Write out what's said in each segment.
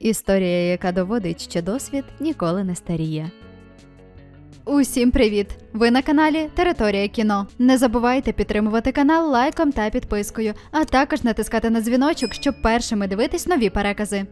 Історія, яка доводить, що досвід ніколи не старіє. Усім привіт! Ви на каналі Територія кіно. Не забувайте підтримувати канал лайком та підпискою, а також натискати на дзвіночок, щоб першими дивитись нові перекази.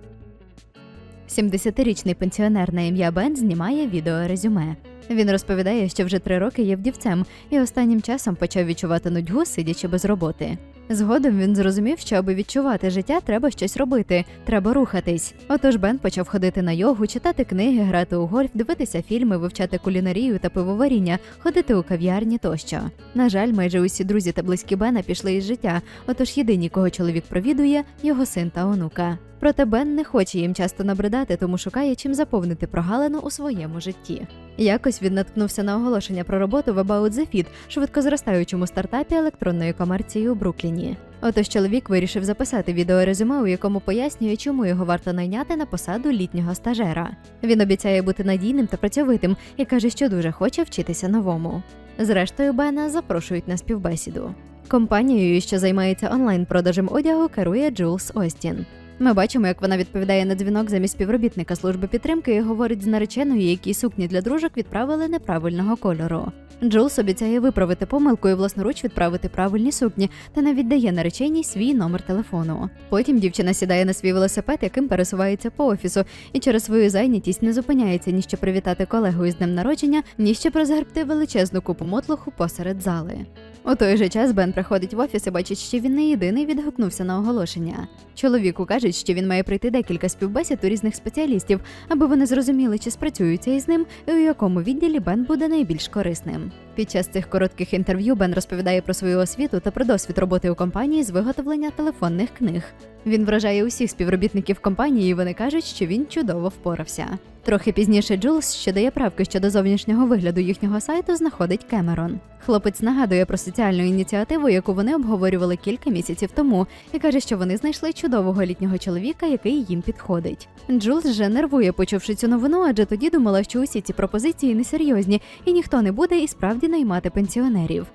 70-річний пенсіонер на ім'я Бен знімає відеорезюме. Він розповідає, що вже три роки є вдівцем і останнім часом почав відчувати нудьгу, сидячи без роботи. Згодом він зрозумів, що аби відчувати життя, треба щось робити, треба рухатись. Отож Бен почав ходити на йогу, читати книги, грати у гольф, дивитися фільми, вивчати кулінарію та пивоваріння, ходити у кав'ярні тощо. На жаль, майже усі друзі та близькі Бена пішли із життя, отож єдині, кого чоловік провідує, його син та онука. Проте Бен не хоче їм часто набридати, тому шукає чим заповнити прогалину у своєму житті. Якось він наткнувся на оголошення про роботу в About the Fit, швидко зростаючому стартапі електронної комерції у Брукліні. Отож чоловік вирішив записати відеорезюме, у якому пояснює, чому його варто найняти на посаду літнього стажера. Він обіцяє бути надійним та працьовитим і каже, що дуже хоче вчитися новому. Зрештою, Бена запрошують на співбесіду. Компанією, що займається онлайн-продажем одягу, керує Джулс Остін. Ми бачимо, як вона відповідає на дзвінок замість співробітника служби підтримки і говорить з нареченою, якій сукні для дружок відправили неправильного кольору. Джулс обіцяє виправити помилку і власноруч відправити правильні сукні та навіть дає нареченій свій номер телефону. Потім дівчина сідає на свій велосипед, яким пересувається по офісу, і через свою зайнятість не зупиняється ні щоб привітати колегу із днем народження, ні щоб розгребти величезну купу мотлуху посеред зали. У той же час Бен приходить в офіс і бачить, що він не єдиний відгукнувся на оголошення. Чоловіку кажуть, що він має пройти декілька співбесід у різних спеціалістів, аби вони зрозуміли, чи спрацюються із ним і у якому відділі Бен буде найбільш корисним. Під час цих коротких інтерв'ю Бен розповідає про свою освіту та про досвід роботи у компанії з виготовлення телефонних книг. Він вражає усіх співробітників компанії, і вони кажуть, що він чудово впорався. Трохи пізніше Джулс, що дає правки щодо зовнішнього вигляду їхнього сайту, знаходить Кемерон. Хлопець нагадує про соціальну ініціативу, яку вони обговорювали кілька місяців тому, і каже, що вони знайшли чудового літнього чоловіка, який їм підходить. Джулс же нервує, почувши цю новину, адже тоді думала, що усі ці пропозиції несерйозні, і ніхто не буде і справді наймати пенсіонерів.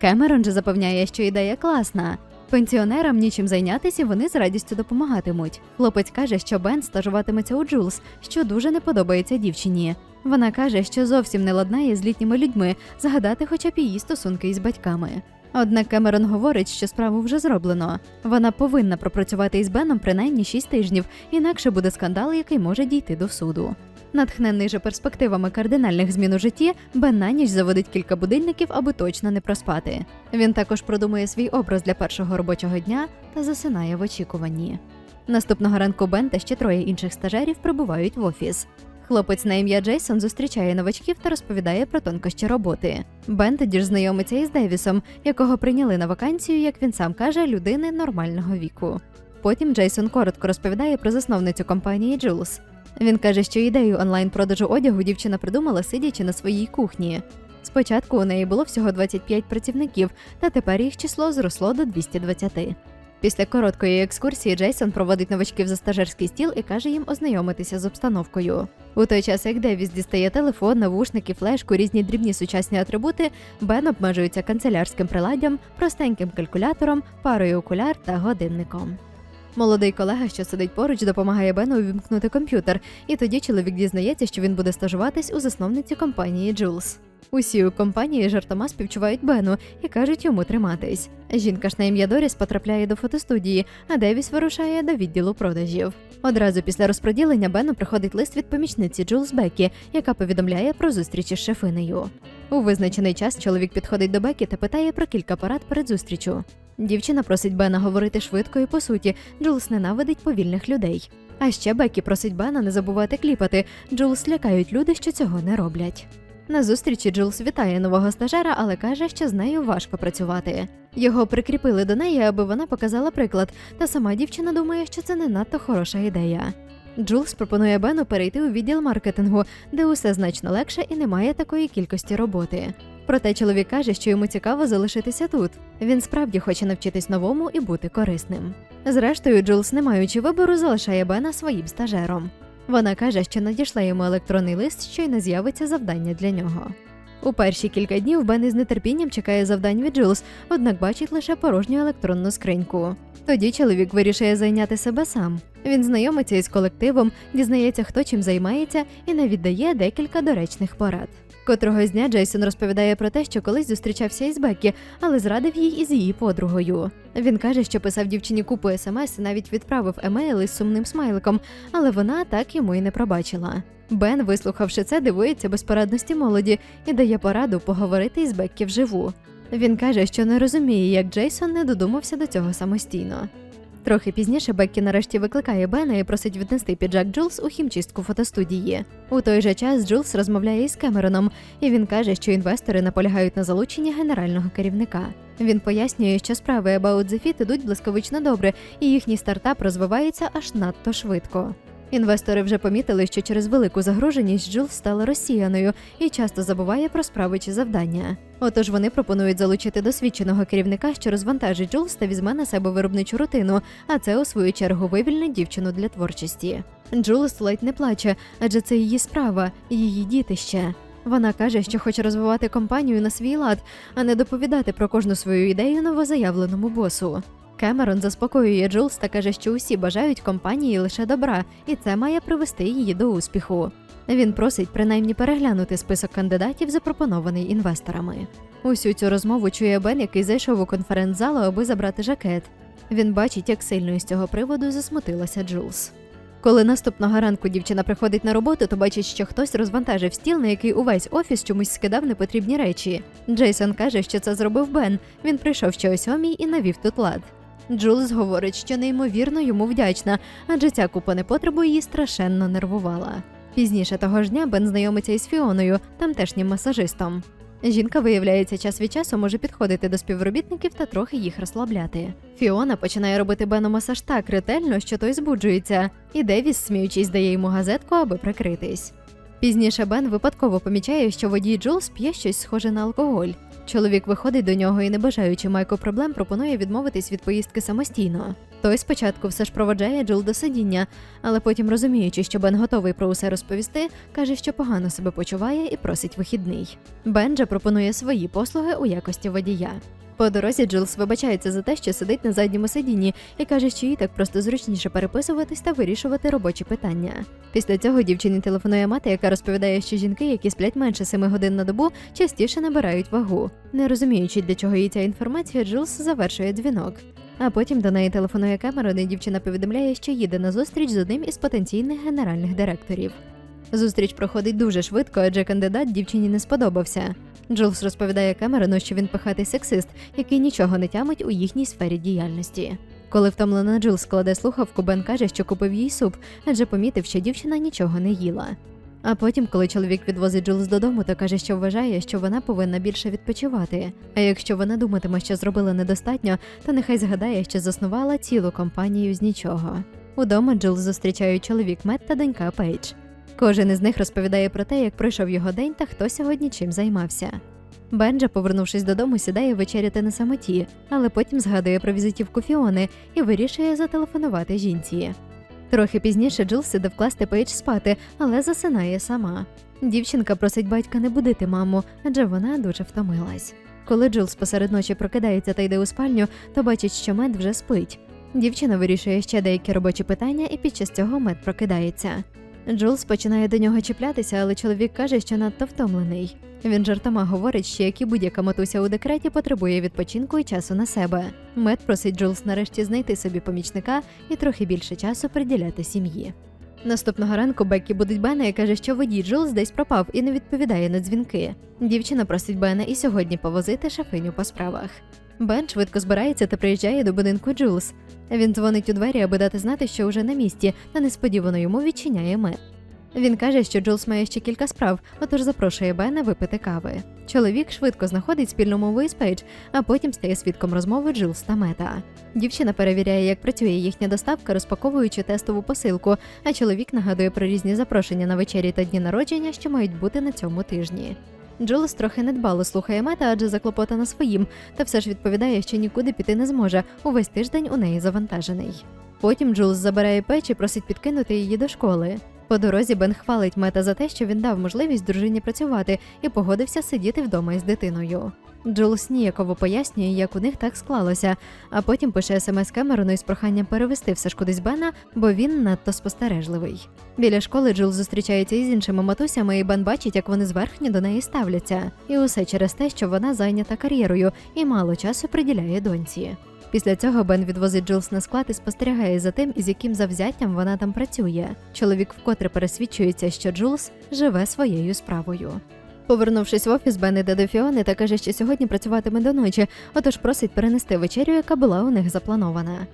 Кемерон же запевняє, що ідея класна. Пенсіонерам нічим зайнятися, вони з радістю допомагатимуть. Хлопець каже, що Бен стажуватиметься у Джулс, що дуже не подобається дівчині. Вона каже, що зовсім не ладнає з літніми людьми згадати хоча б її стосунки із батьками. Однак Кемерон говорить, що справу вже зроблено. Вона повинна пропрацювати із Беном принаймні 6 тижнів, інакше буде скандал, який може дійти до суду. Натхнений же перспективами кардинальних змін у житті, Бен на ніч заводить кілька будильників, аби точно не проспати. Він також продумує свій образ для першого робочого дня та засинає в очікуванні. Наступного ранку Бен та ще троє інших стажерів прибувають в офіс. Хлопець на ім'я Джейсон зустрічає новачків та розповідає про тонкощі роботи. Бен тоді ж знайомиться із Девісом, якого прийняли на вакансію, як він сам каже, людини нормального віку. Потім Джейсон коротко розповідає про засновницю компанії Jules. Він каже, що ідею онлайн-продажу одягу дівчина придумала, сидячи на своїй кухні. Спочатку у неї було всього 25 працівників, та тепер їх число зросло до 220. Після короткої екскурсії Джейсон проводить новачків за стажерський стіл і каже їм ознайомитися з обстановкою. У той час, як Девіс дістає телефон, навушники, флешку, різні дрібні сучасні атрибути, Бен обмежується канцелярським приладдям, простеньким калькулятором, парою окуляр та годинником. Молодий колега, що сидить поруч, допомагає Бену увімкнути комп'ютер, і тоді чоловік дізнається, що він буде стажуватись у засновниці компанії Jules. Усі у компанії жартома співчувають Бену і кажуть йому триматись. Жінка ж на ім'я Доріс потрапляє до фотостудії, а Девіс вирушає до відділу продажів. Одразу після розподілення Бену приходить лист від помічниці Джулс Бекі, яка повідомляє про зустріч із шефинею. У визначений час чоловік підходить до Бекі та питає про кілька порад перед зустрічю. Дівчина просить Бена говорити швидко і по суті. Джулс ненавидить повільних людей. А ще Бекі просить Бена не забувати кліпати. Джулс лякають люди, що цього не роблять. На зустрічі Джулс вітає нового стажера, але каже, що з нею важко працювати. Його прикріпили до неї, аби вона показала приклад, та сама дівчина думає, що це не надто хороша ідея. Джулс пропонує Бену перейти у відділ маркетингу, де усе значно легше і немає такої кількості роботи. Проте чоловік каже, що йому цікаво залишитися тут. Він справді хоче навчитись новому і бути корисним. Зрештою, Джулс, не маючи вибору, залишає Бена своїм стажером. Вона каже, що надійшла йому електронний лист, що й не з'явиться завдання для нього. У перші кілька днів Бен із нетерпінням чекає завдань від Джилс, однак бачить лише порожню електронну скриньку. Тоді чоловік вирішує зайняти себе сам. Він знайомиться із колективом, дізнається, хто чим займається, і навіть дає декілька доречних порад. Котрого дня Джейсон розповідає про те, що колись зустрічався із Беккі, але зрадив їй із її подругою. Він каже, що писав дівчині купу смс і навіть відправив емейл із сумним смайликом, але вона так йому й не пробачила. Бен, вислухавши це, дивується безпорадності молоді і дає пораду поговорити із Беккі вживу. Він каже, що не розуміє, як Джейсон не додумався до цього самостійно. Трохи пізніше Беккі нарешті викликає Бена і просить віднести піджак Джулс у хімчистку фотостудії. У той же час Джулс розмовляє із Кемероном, і він каже, що інвестори наполягають на залученні генерального керівника. Він пояснює, що справи About the Fit ідуть блискавично добре, і їхній стартап розвивається аж надто швидко. Інвестори вже помітили, що через велику загруженість Джул стала розсіяною і часто забуває про справи чи завдання. Отож вони пропонують залучити досвідченого керівника, що розвантажить Джулс та візьме на себе виробничу рутину, а це у свою чергу вивільнить дівчину для творчості. Джулс ледь не плаче, адже це її справа, її дітище. Вона каже, що хоче розвивати компанію на свій лад, а не доповідати про кожну свою ідею новозаявленому босу. Кемерон заспокоює Джулс та каже, що усі бажають компанії лише добра, і це має привести її до успіху. Він просить принаймні переглянути список кандидатів, запропонований інвесторами. Усю цю розмову чує Бен, який зайшов у конференц-залу, аби забрати жакет. Він бачить, як сильно із цього приводу засмутилася Джулс. Коли наступного ранку дівчина приходить на роботу, то бачить, що хтось розвантажив стіл, на який увесь офіс чомусь скидав непотрібні речі. Джейсон каже, що це зробив Бен. Він прийшов ще о сьомій і навів тут лад. Джулс говорить, що неймовірно йому вдячна, адже ця купа непотребу її страшенно нервувала. Пізніше того ж дня Бен знайомиться із Фіоною, тамтешнім масажистом. Жінка, виявляється, час від часу може підходити до співробітників та трохи їх розслабляти. Фіона починає робити Бену масаж так ретельно, що той збуджується, і Девіс, сміючись, дає йому газетку, аби прикритись. Пізніше Бен випадково помічає, що водій Джулс п'є щось схоже на алкоголь. Чоловік виходить до нього і, не бажаючи Майко проблем, пропонує відмовитись від поїздки самостійно. Той спочатку все ж проведжає Джул до сидіння, але потім, розуміючи, що Бен готовий про усе розповісти, каже, що погано себе почуває і просить вихідний. Бен же пропонує свої послуги у якості водія. По дорозі Джилс вибачається за те, що сидить на задньому сидінні, і каже, що їй так просто зручніше переписуватись та вирішувати робочі питання. Після цього дівчині телефонує мати, яка розповідає, що жінки, які сплять менше 7 годин на добу, частіше набирають вагу. Не розуміючи, для чого їй ця інформація, Джилс завершує дзвінок. А потім до неї телефонує Кемерон, і дівчина повідомляє, що їде на зустріч з одним із потенційних генеральних директорів. Зустріч проходить дуже швидко, адже кандидат дівчині не сподобався. Джулс розповідає Кемерону, що він пихатий сексист, який нічого не тямить у їхній сфері діяльності. Коли втомлена Джулс кладе слухавку, Бен каже, що купив їй суп, адже помітив, що дівчина нічого не їла. А потім, коли чоловік відвозить Джулс додому, то каже, що вважає, що вона повинна більше відпочивати. А якщо вона думатиме, що зробила недостатньо, то нехай згадає, що заснувала цілу компанію з нічого. Удома Джулс зустрічають чоловік Мет та донька Пейдж. Кожен із них розповідає про те, як пройшов його день та хто сьогодні чим займався. Бенджа, повернувшись додому, сідає вечеряти на самоті, але потім згадує про візитівку Фіони і вирішує зателефонувати жінці. Трохи пізніше Джилс іде вкласти Пейдж спати, але засинає сама. Дівчинка просить батька не будити маму, адже вона дуже втомилась. Коли Джилс посеред ночі прокидається та йде у спальню, то бачить, що мед вже спить. Дівчина вирішує ще деякі робочі питання, і під час цього мед прокидається. Джулс починає до нього чіплятися, але чоловік каже, що надто втомлений. Він жартома говорить, що як і будь-яка матуся у декреті потребує відпочинку і часу на себе. Мед просить Джулс нарешті знайти собі помічника і трохи більше часу приділяти сім'ї. Наступного ранку Беккі будить Бена і каже, що водій Джулс десь пропав і не відповідає на дзвінки. Дівчина просить Бена і сьогодні повозити шафиню по справах. Бен швидко збирається та приїжджає до будинку Джулс. Він дзвонить у двері, аби дати знати, що вже на місці, та несподівано йому відчиняє мед. Він каже, що Джулс має ще кілька справ, отож запрошує Бена випити кави. Чоловік швидко знаходить спільну мову із Пейдж, а потім стає свідком розмови Джилс та Мета. Дівчина перевіряє, як працює їхня доставка, розпаковуючи тестову посилку, а чоловік нагадує про різні запрошення на вечері та дні народження, що мають бути на цьому тижні. Джулс трохи недбало слухає мета, адже заклопотана своїм, та все ж відповідає, що нікуди піти не зможе. Увесь тиждень у неї завантажений. Потім Джулс забирає печ і просить підкинути її до школи. По дорозі Бен хвалить Мета за те, що він дав можливість дружині працювати і погодився сидіти вдома із дитиною. Джулс ніяково пояснює, як у них так склалося, а потім пише смс Кемерону із проханням перевести все ж кудись Бена, бо він надто спостережливий. Біля школи Джул зустрічається із іншими матусями, і Бен бачить, як вони зверхні до неї ставляться. І усе через те, що вона зайнята кар'єрою і мало часу приділяє доньці. Після цього Бен відвозить Джилс на склад і спостерігає за тим, із яким завзяттям вона там працює. Чоловік вкотре пересвідчується, що Джулс живе своєю справою. Повернувшись в офіс, Бен іде до Фіони та каже, що сьогодні працюватиме до ночі, отож просить перенести вечерю, яка була у них запланована.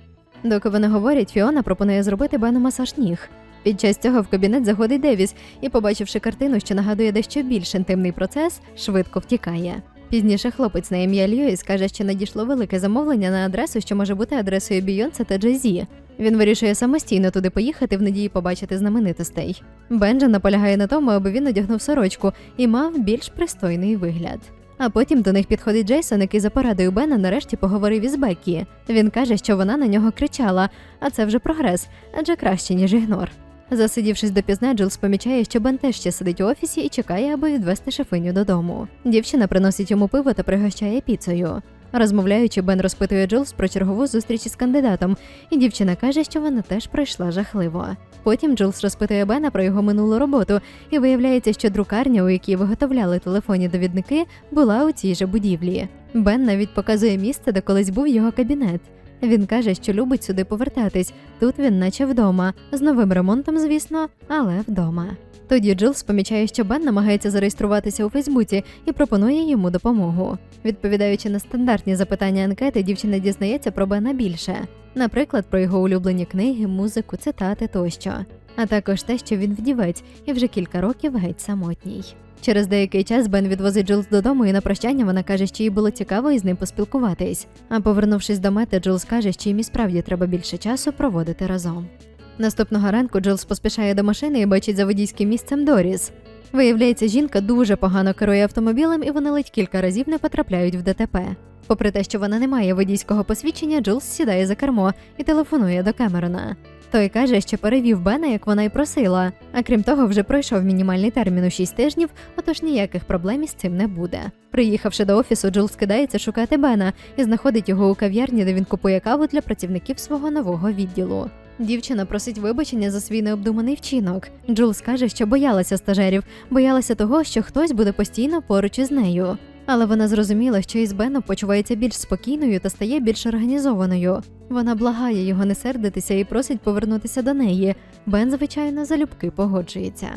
Доки вони говорять, Фіона пропонує зробити Бену масаж ніг. Під час цього в кабінет заходить Девіс і, побачивши картину, що нагадує дещо більш інтимний процес, швидко втікає. Пізніше хлопець на ім'я Льюіс каже, що надійшло велике замовлення на адресу, що може бути адресою Бійонса та Джей-Зі. Він вирішує самостійно туди поїхати в надії побачити знаменитостей. Бенджа наполягає на тому, аби він одягнув сорочку і мав більш пристойний вигляд. А потім до них підходить Джейсон, який за порадою Бена нарешті поговорив із Беккі. Він каже, що вона на нього кричала, а це вже прогрес, адже краще, ніж ігнор. Засидівшись допізна, Джилс помічає, що Бен теж ще сидить у офісі і чекає, аби відвести шефиню додому. Дівчина приносить йому пиво та пригощає піцею. Розмовляючи, Бен розпитує Джилс про чергову зустріч із кандидатом, і дівчина каже, що вона теж пройшла жахливо. Потім Джилс розпитує Бена про його минулу роботу, і виявляється, що друкарня, у якій виготовляли телефонні довідники, була у цій же будівлі. Бен навіть показує місце, де колись був його кабінет. Він каже, що любить сюди повертатись. Тут він наче вдома, з новим ремонтом, звісно, але вдома. Тоді Джилс помічає, що Бен намагається зареєструватися у Фейсбуці і пропонує йому допомогу. Відповідаючи на стандартні запитання анкети, дівчина дізнається про Бена більше, наприклад, про його улюблені книги, музику, цитати тощо, а також те, що він вдівець і вже кілька років геть самотній. Через деякий час Бен відвозить Джилс додому, і на прощання вона каже, що їй було цікаво із ним поспілкуватись. А повернувшись до мети, Джилс каже, що їм і справді треба більше часу проводити разом. Наступного ранку Джилс поспішає до машини і бачить за водійським місцем Доріс. Виявляється, жінка дуже погано керує автомобілем, і вони ледь кілька разів не потрапляють в ДТП. Попри те, що вона не має водійського посвідчення, Джилс сідає за кермо і телефонує до Кемерона. Той каже, що перевів Бена, як вона й просила. А крім того, вже пройшов мінімальний термін у 6 тижнів, отож ніяких проблем із цим не буде. Приїхавши до офісу, Джул скидається шукати Бена і знаходить його у кав'ярні, де він купує каву для працівників свого нового відділу. Дівчина просить вибачення за свій необдуманий вчинок. Джул скаже, що боялася стажерів, боялася того, що хтось буде постійно поруч із нею. Але вона зрозуміла, що із Беном почувається більш спокійною та стає більш організованою. Вона благає його не сердитися і просить повернутися до неї. Бен, звичайно, залюбки погоджується.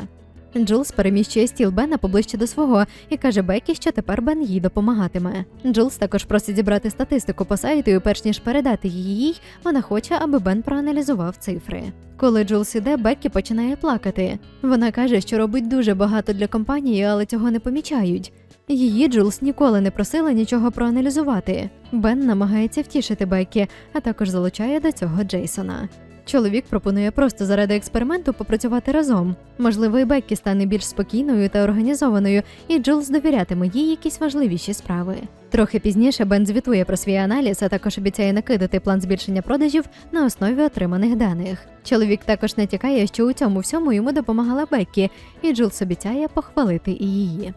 Джулс переміщує стіл Бена поближче до свого і каже Бекі, що тепер Бен їй допомагатиме. Джулс також просить зібрати статистику по сайту, і перш ніж передати її їй, вона хоче, аби Бен проаналізував цифри. Коли Джулс іде, Беккі починає плакати. Вона каже, що робить дуже багато для компанії, але цього не помічають. Її Джулс ніколи не просила нічого проаналізувати. Бен намагається втішити Беккі, а також залучає до цього Джейсона. Чоловік пропонує просто заради експерименту попрацювати разом. Можливо, і Беккі стане більш спокійною та організованою, і Джулс довірятиме їй якісь важливіші справи. Трохи пізніше Бен звітує про свій аналіз, а також обіцяє накидати план збільшення продажів на основі отриманих даних. Чоловік також натякає, що у цьому всьому йому допомагала Беккі, і Джулс обіцяє похвалити і її.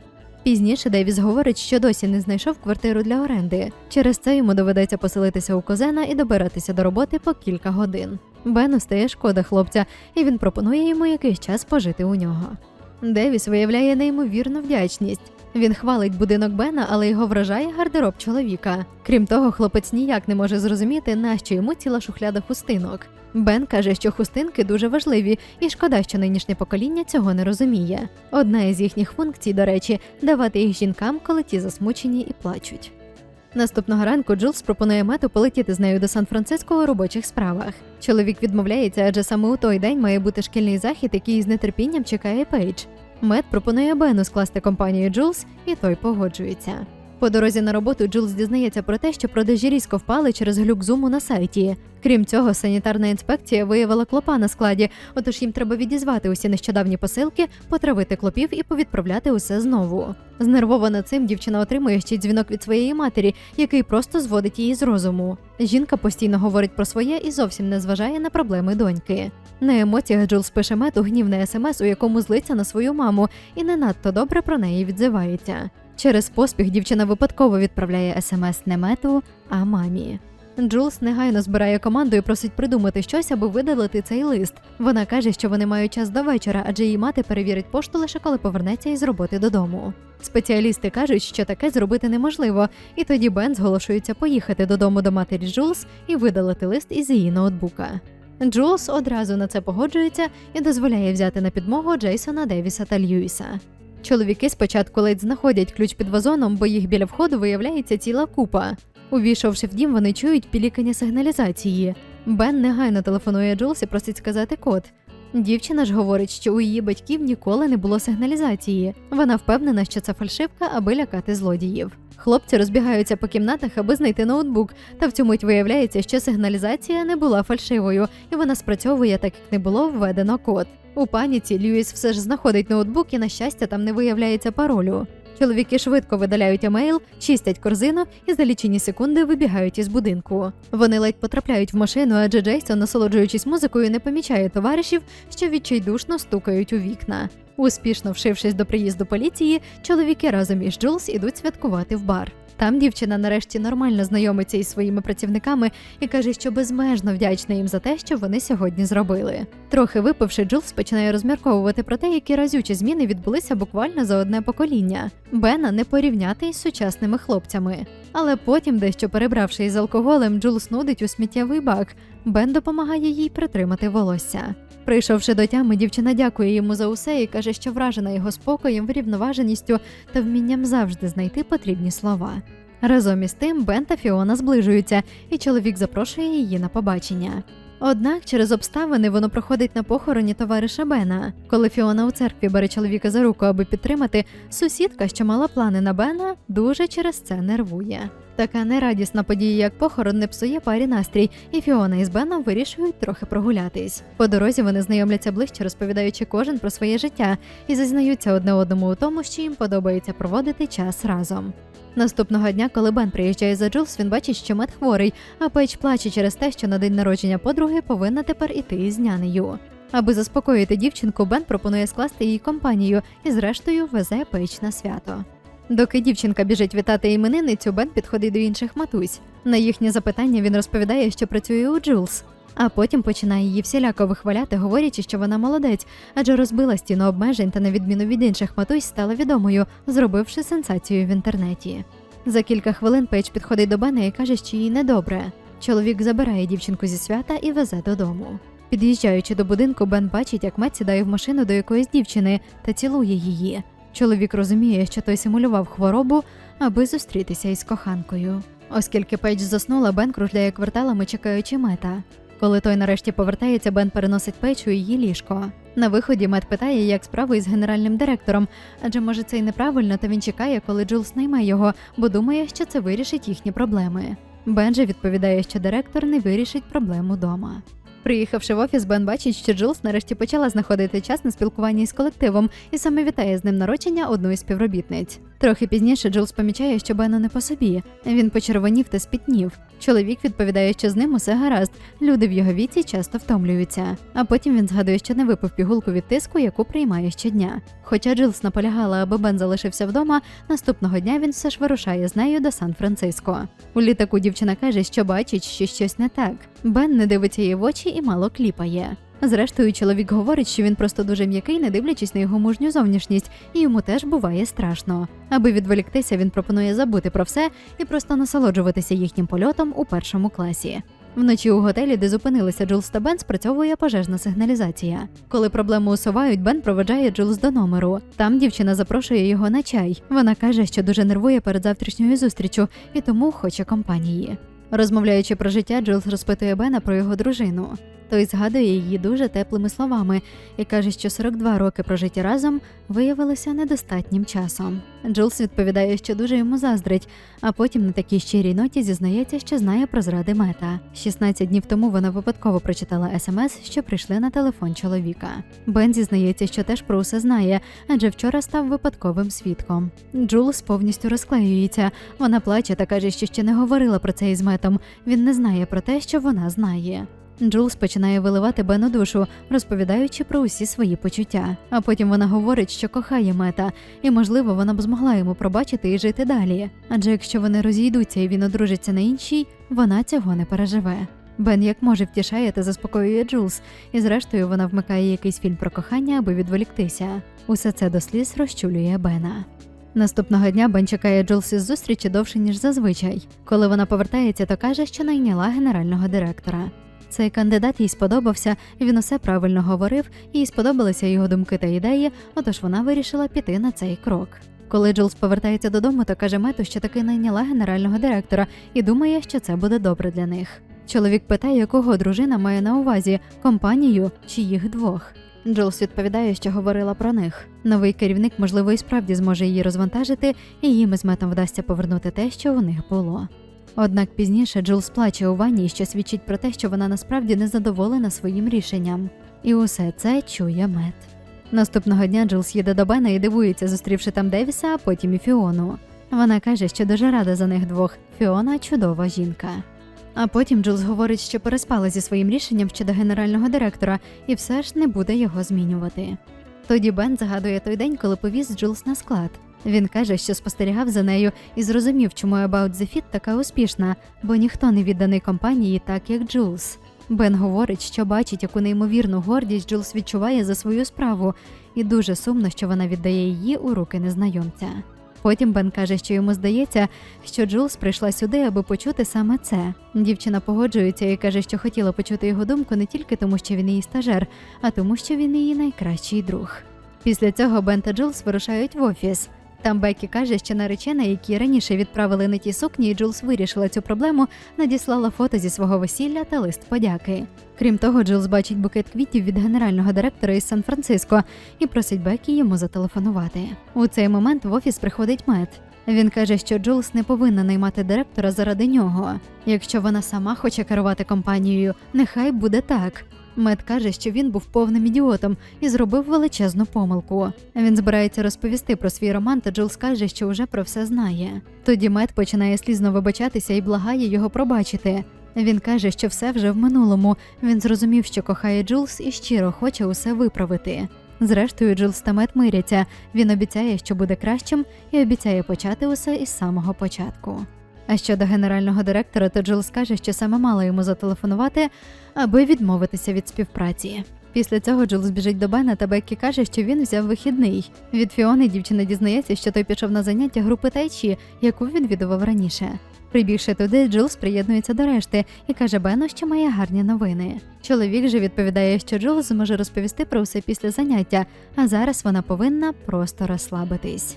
Пізніше Девіс говорить, що досі не знайшов квартиру для оренди. Через це йому доведеться поселитися у козена і добиратися до роботи по кілька годин. Бену стає шкода хлопця, і він пропонує йому якийсь час пожити у нього. Девіс виявляє неймовірну вдячність. Він хвалить будинок Бена, але його вражає гардероб чоловіка. Крім того, хлопець ніяк не може зрозуміти, нащо йому ціла шухляда хустинок. Бен каже, що хустинки дуже важливі, і шкода, що нинішнє покоління цього не розуміє. Одна із їхніх функцій, до речі, давати їх жінкам, коли ті засмучені і плачуть. Наступного ранку Джилс пропонує Мету полетіти з нею до Сан-Франциско у робочих справах. Чоловік відмовляється, адже саме у той день має бути шкільний захід, який з нетерпінням чекає Пейдж. Мет пропонує Бену скласти компанію Джулс, і той погоджується. По дорозі на роботу Джулс дізнається про те, що продажі різко впали через глюк зуму на сайті. Крім цього, санітарна інспекція виявила клопа на складі, отож їм треба відізвати усі нещодавні посилки, потравити клопів і повідправляти усе знову. Знервована цим, дівчина отримує ще дзвінок від своєї матері, який просто зводить її з розуму. Жінка постійно говорить про своє і зовсім не зважає на проблеми доньки. На емоціях Джулс пише мету гнівне смс, у якому злиться на свою маму, і не надто добре про неї відзивається. Через поспіх дівчина випадково відправляє смс не мету, а мамі. Джулс негайно збирає команду і просить придумати щось, аби видалити цей лист. Вона каже, що вони мають час до вечора, адже її мати перевірить пошту лише коли повернеться із роботи додому. Спеціалісти кажуть, що таке зробити неможливо, і тоді Бен зголошується поїхати додому до матері Джулс і видалити лист із її ноутбука. Джулс одразу на це погоджується і дозволяє взяти на підмогу Джейсона Девіса та Льюіса. Чоловіки спочатку ледь знаходять ключ під вазоном, бо їх біля входу виявляється ціла купа. Увійшовши в дім, вони чують пілікання сигналізації. Бен негайно телефонує Джулс і просить сказати код. Дівчина ж говорить, що у її батьків ніколи не було сигналізації. Вона впевнена, що це фальшивка, аби лякати злодіїв. Хлопці розбігаються по кімнатах, аби знайти ноутбук, та в цю мить виявляється, що сигналізація не була фальшивою, і вона спрацьовує так, як не було введено код. У паніці Льюіс все ж знаходить ноутбук і, на щастя, там не виявляється паролю. Чоловіки швидко видаляють емейл, чистять корзину і за лічені секунди вибігають із будинку. Вони ледь потрапляють в машину, адже Джейсон, насолоджуючись музикою, не помічає товаришів, що відчайдушно стукають у вікна. Успішно вшившись до приїзду поліції, чоловіки разом із Джулс ідуть святкувати в бар. Там дівчина нарешті нормально знайомиться із своїми працівниками і каже, що безмежно вдячна їм за те, що вони сьогодні зробили. Трохи випивши, Джулс починає розмірковувати про те, які разючі зміни відбулися буквально за одне покоління. Бена не порівняти із сучасними хлопцями. Але потім, дещо перебравши із алкоголем, Джулс нудить у сміттєвий бак. Бен допомагає їй притримати волосся. Прийшовши до тями, дівчина дякує йому за усе і каже, що вражена його спокоєм, врівноваженістю та вмінням завжди знайти потрібні слова. Разом із тим Бен та Фіона зближуються, і чоловік запрошує її на побачення. Однак через обставини воно проходить на похороні товариша Бена. Коли Фіона у церкві бере чоловіка за руку, аби підтримати, сусідка, що мала плани на Бена, дуже через це нервує. Така нерадісна подія, як похорон, не псує парі настрій, і Фіона із Беном вирішують трохи прогулятись. По дорозі вони знайомляться ближче, розповідаючи кожен про своє життя, і зізнаються одне одному у тому, що їм подобається проводити час разом. Наступного дня, коли Бен приїжджає за Джулс, він бачить, що мед хворий, а Пейдж плаче через те, що на день народження подруги повинна тепер іти із нянею. Аби заспокоїти дівчинку, Бен пропонує скласти їй компанію і, зрештою, везе Пейдж на свято. Доки дівчинка біжить вітати іменинницю, Бен підходить до інших матусь. На їхнє запитання він розповідає, що працює у Джулс. А потім починає її всіляко вихваляти, говорячи, що вона молодець, адже розбила стіну обмежень та, на відміну від інших матусь, стала відомою, зробивши сенсацію в інтернеті. За кілька хвилин Пейдж підходить до Бена і каже, що їй недобре. Чоловік забирає дівчинку зі свята і везе додому. Під'їжджаючи до будинку, Бен бачить, як мать сідає в машину до якоїсь дівчини та цілує її. Чоловік розуміє, що той симулював хворобу, аби зустрітися із коханкою. Оскільки Пейдж заснула, Бен кружляє кварталами, чекаючи мета. Коли той нарешті повертається, Бен переносить Пейдж у її ліжко. На виході Мет питає, як справи із генеральним директором, адже може це й неправильно, та він чекає, коли Джулс найме його, бо думає, що це вирішить їхні проблеми. Бен же відповідає, що директор не вирішить проблему дома. Приїхавши в офіс, Бен бачить, що Джилс нарешті почала знаходити час на спілкуванні з колективом і саме вітає з ним народження одну із співробітниць. Трохи пізніше Джилс помічає, що Бену не по собі. Він почервонів та спітнів. Чоловік відповідає, що з ним усе гаразд. Люди в його віці часто втомлюються. А потім він згадує, що не випив пігулку від тиску, яку приймає щодня. Хоча Джилс наполягала, аби Бен залишився вдома, наступного дня він все ж вирушає з нею до Сан-Франциско. У літаку дівчина каже, що бачить, що щось не так. Бен не дивиться їй в очі і мало кліпає. Зрештою, чоловік говорить, що він просто дуже м'який, не дивлячись на його мужню зовнішність, і йому теж буває страшно. Аби відволіктися, він пропонує забути про все і просто насолоджуватися їхнім польотом у першому класі. Вночі у готелі, де зупинилися Джулс та Бен, спрацьовує пожежна сигналізація. Коли проблему усувають, Бен проведжає Джулс до номеру. Там дівчина запрошує його на чай. Вона каже, що дуже нервує перед завтрашньою зустрічю і тому хоче компанії. Розмовляючи про життя, Джилс розпитує Бена про його дружину. Той згадує її дуже теплими словами і каже, що 42 роки прожиті разом виявилися недостатнім часом. Джулс відповідає, що дуже йому заздрить, а потім на такій щирій ноті зізнається, що знає про зради мета. 16 днів тому вона випадково прочитала смс, що прийшли на телефон чоловіка. Бен зізнається, що теж про усе знає, адже вчора став випадковим свідком. Джулс повністю розклеюється. Вона плаче та каже, що ще не говорила про це із метом. Він не знає про те, що вона знає. Джулс починає виливати Бену душу, розповідаючи про усі свої почуття. А потім вона говорить, що кохає мета, і можливо вона б змогла йому пробачити і жити далі. Адже якщо вони розійдуться і він одружиться на іншій, вона цього не переживе. Бен як може втішає та заспокоює Джулс, і зрештою вона вмикає якийсь фільм про кохання, аби відволіктися. Усе це до сліз розчулює Бена. Наступного дня Бен чекає Джулс із зустрічі довше, ніж зазвичай. Коли вона повертається, то каже, що найняла генерального директора. Цей кандидат їй сподобався, він усе правильно говорив, їй сподобалися його думки та ідеї, отож вона вирішила піти на цей крок. Коли Джулс повертається додому, то каже Мету, що таки найняла генерального директора і думає, що це буде добре для них. Чоловік питає, кого дружина має на увазі компанію чи їх двох. Джулс відповідає, що говорила про них. Новий керівник, можливо, і справді зможе її розвантажити, і їм із метом вдасться повернути те, що у них було. Однак пізніше Джулс плаче у ванні, що свідчить про те, що вона насправді не задоволена своїм рішенням. І усе це чує мет. Наступного дня Джулс їде до Бена і дивується, зустрівши там Девіса, а потім і Фіону. Вона каже, що дуже рада за них двох. Фіона чудова жінка. А потім Джулс говорить, що переспала зі своїм рішенням щодо генерального директора і все ж не буде його змінювати. Тоді Бен згадує той день, коли повіз Джулс на склад. Він каже, що спостерігав за нею і зрозумів, чому About the Fit така успішна, бо ніхто не відданий компанії так, як Джулс. Бен говорить, що бачить, яку неймовірну гордість Джулс відчуває за свою справу, і дуже сумно, що вона віддає її у руки незнайомця. Потім Бен каже, що йому здається, що Джулс прийшла сюди, аби почути саме це. Дівчина погоджується і каже, що хотіла почути його думку не тільки тому, що він її стажер, а тому, що він її найкращий друг. Після цього Бен та Джулс вирушають в офіс. Там Бекі каже, що наречена, які раніше відправили не ті сукні, і Джулс вирішила цю проблему, надіслала фото зі свого весілля та лист подяки. Крім того, Джулс бачить букет квітів від генерального директора із Сан-Франциско і просить Бекі йому зателефонувати. У цей момент в офіс приходить Мет. Він каже, що Джулс не повинна наймати директора заради нього. Якщо вона сама хоче керувати компанією, нехай буде так. Мед каже, що він був повним ідіотом і зробив величезну помилку. Він збирається розповісти про свій роман, та Джулс каже, що вже про все знає. Тоді Мед починає слізно вибачатися і благає його пробачити. Він каже, що все вже в минулому. Він зрозумів, що кохає Джулс і щиро хоче усе виправити. Зрештою, Джулс та Мет миряться. Він обіцяє, що буде кращим, і обіцяє почати усе із самого початку. А щодо генерального директора, то Джулс каже, що саме мала йому зателефонувати, аби відмовитися від співпраці. Після цього Джулс біжить до Бена та Беккі каже, що він взяв вихідний. Від Фіони дівчина дізнається, що той пішов на заняття групи тайчі, яку відвідував раніше. Прибігши туди, Джулс приєднується до решти і каже Бену, що має гарні новини. Чоловік же відповідає, що Джулс зможе розповісти про все після заняття, а зараз вона повинна просто розслабитись.